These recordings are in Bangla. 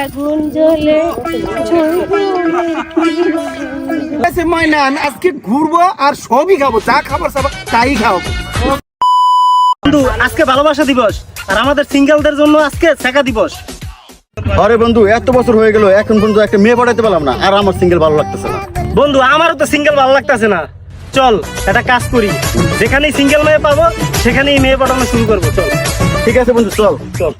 আগুন জ্বলে ময়না আমি আজকে ঘুরবো আর সবই খাব যা খাবার সাবার তাই খাব। বন্ধু আজকে ভালোবাসা দিবস আর আমাদের সিঙ্গেলদের জন্য আজকে শেখা দিবস। আরে বন্ধু এত বছর হয়ে গেল এখন পর্যন্ত একটা মেয়ে পড়াইতে পারলাম না আর আমার সিঙ্গেল ভালো লাগতেছে না। বন্ধু আমারও তো সিঙ্গেল ভালো লাগতেছে না। চল একটা কাজ করি। যেখানেই সিঙ্গেল মেয়ে পাবো সেখানেই মেয়ে পাঠানো শুরু করব চল। ঠিক আছে বন্ধু চল। চল।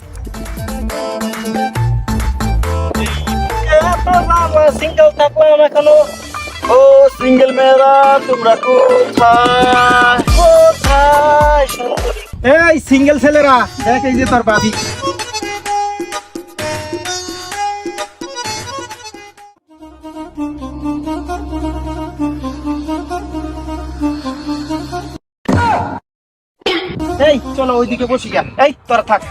সিঙ্গেল থাকলাম এখনও। ও সিঙ্গেল মেয়েরা তোমরা কোথায়? কোথায় এই সিঙ্গেল ছেলেরা দেখ এই যে তোর বাদি এই চলো ওইদিকে বসি গা। এই তোরা থাক।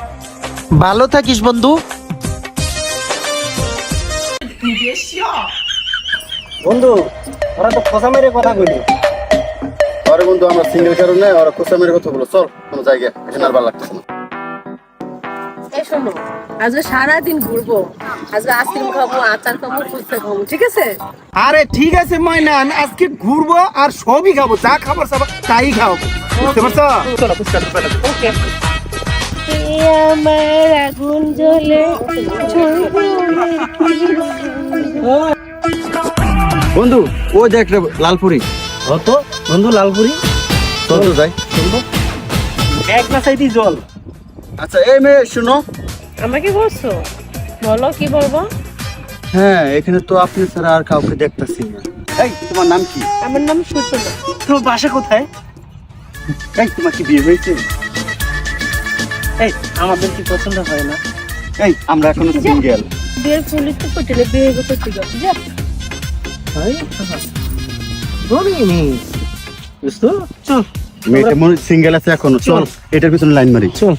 ভালো থাকিস বন্ধু। বন্ধু ওরা তো খোসা মেরে কথা কইলি। আরে বন্ধু আমরা সিঙ্গেল কারণে ওরা কোসা মেয়ের কথা বলো চল কোনো জায়গায় এখানে আর ভালো লাগতেছে না। এই শোনো আজকে সারাদিন ঘুরবো। আজকে আইসক্রিম খাব আচার খাব ফুচকা খাব ঠিক আছে? আরে ঠিক আছে ময়না আমি আজকে ঘুরবো আর সবই খাব। যা খাবার সাবার তাই খাব। বুঝতে পারছ? চলো ফুচকা ওকে। আমার আগুন জ্বলে বন্ধু ওই যে একটা লালপুরি। হতো বন্ধু লালপুরি? চল তো যাই। এক সাইডি জল। আচ্ছা এই মেয়ে শুনো। আমাকে বলছো? বলো কি বলব? হ্যাঁ এখানে তো আপনি ছাড়া আর কাউকে দেখতেছি না। এই তোমার নাম কি? আমার নাম সূচনা। তোর বাসা কোথায়? এই তোমার কি বিয়ে হয়েছে? এই আমাদের কি পছন্দ হয় না? এই আমরা এখনও সিঙ্গেল বিয়ের ফুলি তো পটেলে বিয়ে করতে যাব যা। বলিনি বুঝছ? চল। মেয়েটা মনে সিঙ্গেল আছে এখনও। চল এটার পিছনে লাইন মারি। চল।